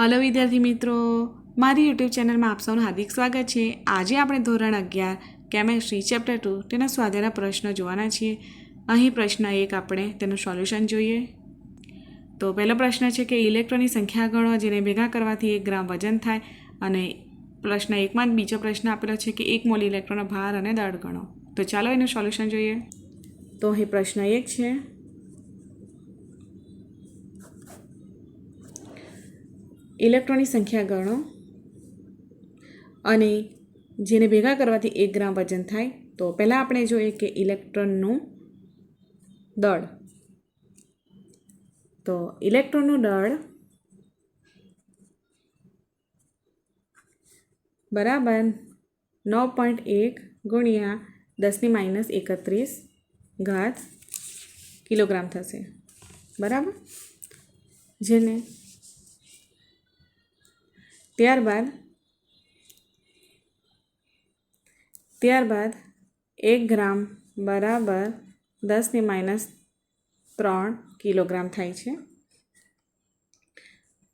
Hello વિદ્યાર્થી મિત્રો, મારી યુટ્યુબ ચેનલમાં આપ સૌનું હાર્દિક સ્વાગત છે. આજે આપણે ધોરણ અગિયાર, કેમેસ્ટ્રી ચેપ્ટર ટુ તેના સ્વાધ્યાયના પ્રશ્નો જોવાના છીએ. અહીં પ્રશ્ન એક આપણે તેનું સોલ્યુશન જોઈએ. તો પહેલો પ્રશ્ન છે કે ઇલેક્ટ્રોનની સંખ્યા ગણો જેને ભેગા કરવાથી એક ગ્રામ વજન થાય અને પ્રશ્ન એકમાં જ બીજો પ્રશ્ન આપેલો છે કે એક મોલ ઇલેક્ટ્રોનનો ભાર અને દળ ગણો. તો ચાલો એનું સોલ્યુશન જોઈએ. તો અહીં પ્રશ્ન એક છે. ઇલેક્ટ્રોનની સંખ્યા ગણો અને જેને ભેગા કરવાથી એક ગ્રામ વજન થાય, તો પહેલાં આપણે જોઈએ કે ઇલેક્ટ્રોનનું દળ. તો ઇલેક્ટ્રોનનું દળ બરાબર નવ પોઈન્ટ એક ગુણ્યા દસની માઇનસ એકત્રીસ ઘાત કિલોગ્રામ થશે. બરાબર? જેને ત્યારબાદ ત્યારબાદ એક ગ્રામ બરાબર દસની માઇનસ ત્રણ કિલોગ્રામ થાય છે.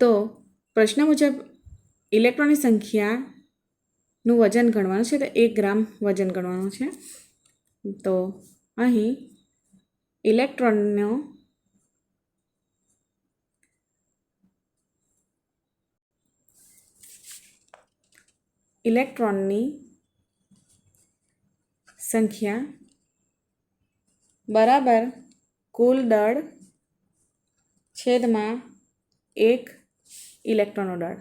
તો પ્રશ્ન મુજબ ઇલેક્ટ્રોનની સંખ્યાનું વજન ગણવાનું છે, તો એક ગ્રામ વજન ગણવાનું છે. તો અહીં ઇલેક્ટ્રોનનો ઇલેક્ટ્રોનની સંખ્યા બરાબર કુલ દળ છેદમાં એક ઇલેક્ટ્રોનનો દળ.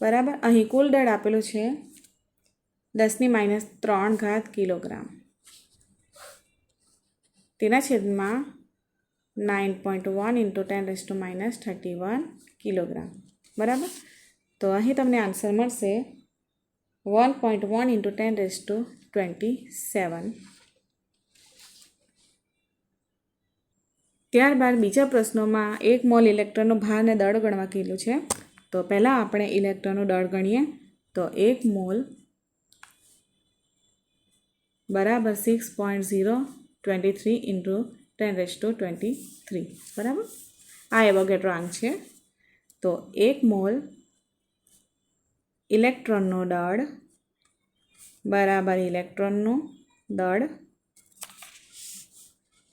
બરાબર? અહીં કુલ દળ આપેલું છે દસની માઇનસ ત્રણ ઘાત કિલોગ્રામ. તેના છેદમાં nine point one into ten raise to minus thirty one kilogram. બરાબર? તો અહીં તમને આન્સર મળશે one point one into ten raise to twenty seven. ત્યારબાદ બીજા પ્રશ્નોમાં એક મોલ ઇલેક્ટ્રોનનો ભારને દળ ગણવા કીધું છે. તો પહેલાં આપણે ઇલેક્ટ્રોનનું દળ ગણીએ. તો એક મોલ બરાબર six point zero twenty three into ten raise to twenty three. બરાબર? આ એવોગેટ્રો આંક છે. તો એક મોલ ઇલેક્ટ્રોનનો દળ, બરાબર ઇલેક્ટ્રોનનું દળ,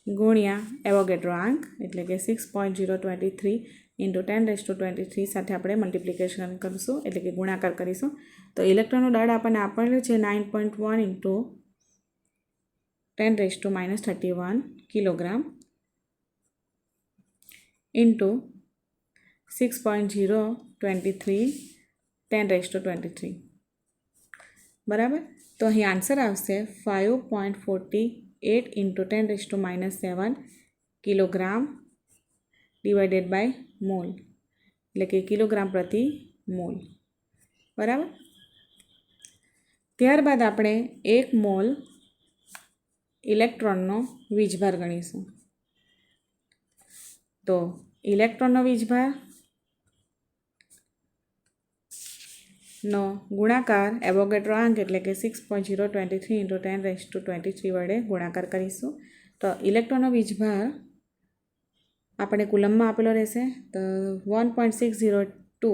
ગુણ્યા એવોગેટ્રો આંક, એટલે કે six point zero twenty three into ten raise to twenty three સાથે આપણે મલ્ટિપ્લિકેશન કરીશું, એટલે કે ગુણાકાર કરીશું. તો ઇલેક્ટ્રોનનું દળ આપણને આપેલું છે nine point one into ten raise to minus thirty one kilogram into six point zero twenty three ten raise to twenty three બરાબર? તો અહીં આન્સર આવશે five point forty eight into ten raise to minus seven kilogram divided by mole એટલે કે kilogram પ્રતિ mall બરાબર? ત્યારબાદ આપણે એક મોલ ઇલેક્ટ્રોનનો વીજભાર ગણીશું. તો ઇલેક્ટ્રોનનો વીજભાર નો, ગુણાકાર એવોગેટ્રો આંક એટલે કે six point zero twenty three into ten raise to twenty three વડે ગુણાકાર કરીશું. તો ઇલેક્ટ્રોનનો વીજભાર આપણે કુલમમાં આપેલો રહેશે. તો one point six zero two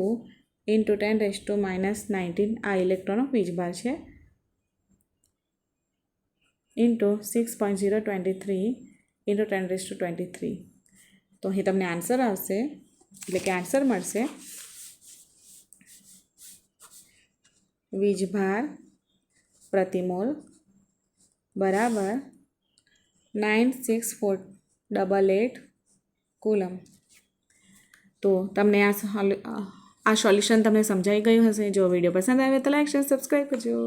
into ten raise to minus nineteen આ ઇલેક્ટ્રોનનો વીજભાર છે. Into six point zero twenty three into ten raise to twenty three તો અહીં તમને આન્સર આવશે. એટલે કે આન્સર મળશે. વીજભાર પ્રતિમોલ બરાબર nine six four double eight coulomb. તો તમને આ આ સોલ્યુશન તમને સમજાઈ ગયું હશે. જો વીડિયો પસંદ આવે તો લાઈક, શેર, સબસ્ક્રાઈબ કરજો.